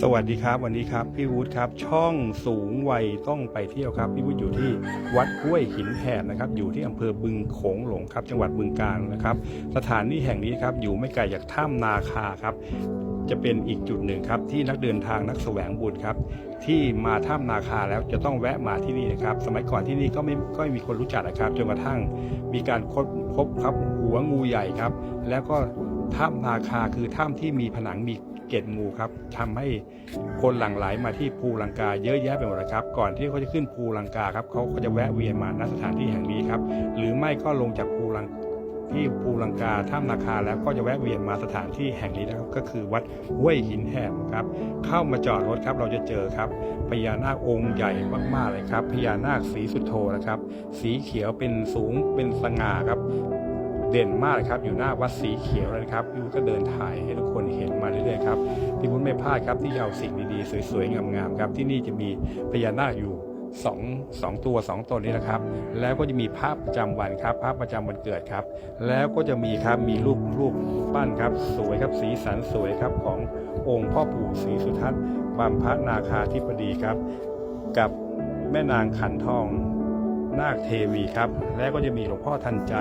สวัสดีครับ วันนี้ครับ พี่วุฒิครับ ช่องสูงวัยต้องไปเที่ยวครับ พี่วุฒิอยู่ที่วัดห้วยหินแหบนะครับ อยู่ที่อำเภอบึงโขงหลงครับ จังหวัดบึงกาฬนะครับ สถานที่แห่งนี้ครับ อยู่ไม่ไกลจากถ้ำนาคาครับ จะเป็นอีกจุดหนึ่งครับ ที่นักเดินทางนักแสวงบุญครับ ที่มาถ้ำนาคาแล้วจะต้องแวะมาที่นี่นะครับ สมัยก่อนที่นี่ก็ไม่ก็ไม่มีคนรู้จักนะครับจนกระทั่งมีการค้นพบครับหัวงูใหญ่ครับ แล้วก็ถ้ำนาคาคือถ้ำที่มีผนังมี เกล็ดงูครับทำให้คนหลั่งไหลมาที่ภูลังกาเยอะแยะไปหมดเลยครับ ก่อนที่เขาจะขึ้นภูลังกาครับเขาก็จะแวะเวียนมาณสถานที่แห่งนี้ครับ หรือไม่ก็ลงจากภูลังที่ภูลังกาถ้ำนาคาแล้วก็จะแวะเวียนมาสถานที่แห่งนี้นะครับ ก็คือวัดห้วยหินแหบครับ เข้ามาจอดรถครับเราจะเจอครับพญานาคองค์ใหญ่มากๆเลยครับพญานาคสีสุดโทนะครับ สีเขียวเป็นสูงเป็นสง่าครับ เด่นมากครับ อยู่หน้าวัดสีเขียวเลยนะครับพี่วุฒิก็เดินถ่ายให้ทุกคนเห็นมาเรื่อยๆครับพี่วุฒิไม่พลาดครับที่จะเอาสิ่งดีๆ สวยๆงามๆครับ ที่นี่จะมีพญานาคอยู่สองสองตัวสองตนนี้นะครับ แล้วก็จะมีภาพประจำวันครับภาพประจำวันเกิดครับ แล้วก็จะมีครับมีรูปรูปปั้นครับ สวยครับสีสันสวยครับขององค์พ่อปู่ศรีสุทัศน์บัมพระนาคาธิบดีครับ กับแม่นางขันทองนาคเทวีครับ และก็จะมีหลวงพ่อทันใจ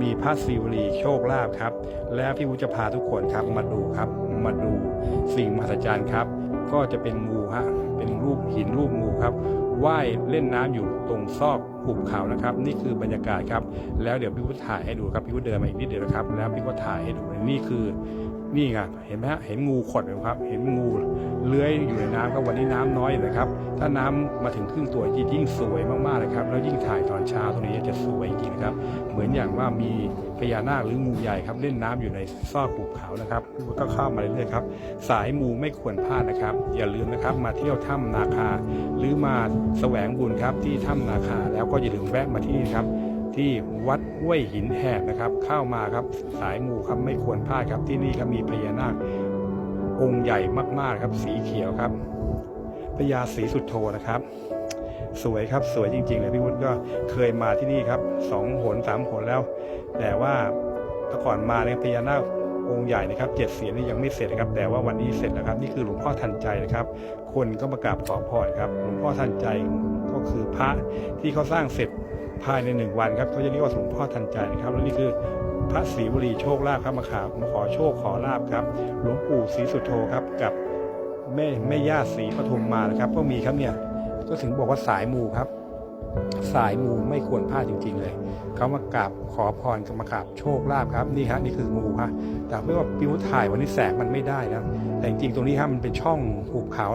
มีพระศิวลีโชคลาภครับ แล้วพี่วุฒิจะพาทุกคนครับมาดูครับ มาดูสิ่งมหัศจรรย์ครับ ก็จะเป็นงูฮะเป็นรูปหินรูปงูครับว่ายเล่นน้ำอยู่ตรงซอกหุบเขานะครับ นี่คือบรรยากาศครับ แล้วเดี๋ยวพี่วุฒิถ่ายให้ดูครับพี่วุฒิเดินมาอีกนิดเดียวนะครับ แล้วพี่ก็ถ่ายให้ดูนี่คือนี่ไงเห็นไหมฮะเห็นงูขดไหมครับ เห็นงูเลื้อยอยู่ในน้ำครับวันนี้น้ำน้อยนะครับ ถ้าน้ำมาถึงครึ่งตัวยิ่งสวยมากๆเลยครับแล้วยิ่งถ่ายตอนเช้าตรงนี้จะสวยจริงนะครับ เหมือนอย่างว่ามีพญานาคหรืองูใหญ่ครับเล่นน้ำอยู่ในซอกหุบเขานะครับก็เข้ามาเรื่อยๆครับสายมูไม่ควรพลาดนะครับ อย่าลืมนะครับมาเที่ยวถ้ำนาคา หรือมาแสวงบุญครับที่ถ้ำนาคา แล้วก็อย่าลืมแวะมาที่นี่ครับ ที่วัดห้วยหินแหบนะครับ เข้ามาครับสายมูครับไม่ควรพลาดครับที่นี่ครับมีพญานาคองค์ใหญ่มากๆครับ สีเขียวครับพญาศรีสุดโทนะครับ สวยครับสวยจริงๆเลยพี่วุฒิก็เคยมาที่นี่ครับสองหนสามหนแล้ว แต่ว่าแต่ก่อนมาเนี่ยพญานาคองค์ใหญ่นะครับเจ็ดเสียนนี่ยังไม่เสร็จนะครับ แต่ว่าวันนี้เสร็จแล้วครับนี่คือหลวงพ่อทันใจนะครับ คนก็มากราบขอพรครับหลวงพ่อทันใจก็คือพระที่เขาสร้างเสร็จ ภายในหนึ่งวันครับเขาจะเรียกว่าหลวงพ่อทันใจนะครับแล้วนี่คือพระศรีบุรีโชคลาภครับมาขามาขอโชคขอลาภครับ หลวงปู่ศรีสุโธครับกับแม่แม่ย่าศรีปทุมมานะครับก็มีครับเนี่ยก็ถึงบอกว่าสายมูครับ สายมูไม่ควรพลาดจริง ๆ เลย เขามากราบขอพรมากราบโชคลาภครับนี่ฮะนี่คืองูฮะแต่ไม่ว่าปิวถ่ายวันนี้แสงมันไม่ได้นะแต่จริงๆตรงนี้ฮะมันเป็นช่องหุบเขา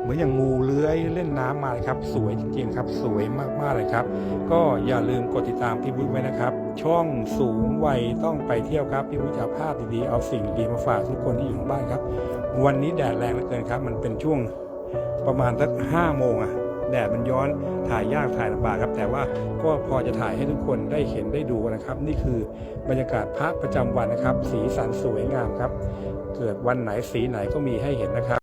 เหมือนอย่างงูเลื้อยเล่นน้ำมาเลยครับ สวยจริงๆครับ สวยมากๆเลยครับ ก็อย่าลืมกดติดตามพี่บุ๊ไว้นะครับ ช่องสูงวัยต้องไปเที่ยวครับพี่บุ๊จะเอาภาพดีๆเอาสิ่งดีมาฝากทุกคนที่อยู่ทางบ้านครับ วันนี้แดดแรงเหลือเกินครับ มันเป็นช่วงประมาณสักห้าโมงอะ แดดมันย้อนถ่ายยากถ่ายลำบากครับ แต่ว่าก็พอจะถ่ายให้ทุกคนได้เห็นได้ดูนะครับ นี่คือบรรยากาศพระประจำวันนะครับ สีสันสวยงามครับ เกิดวันไหนสีไหนก็มีให้เห็นนะครับ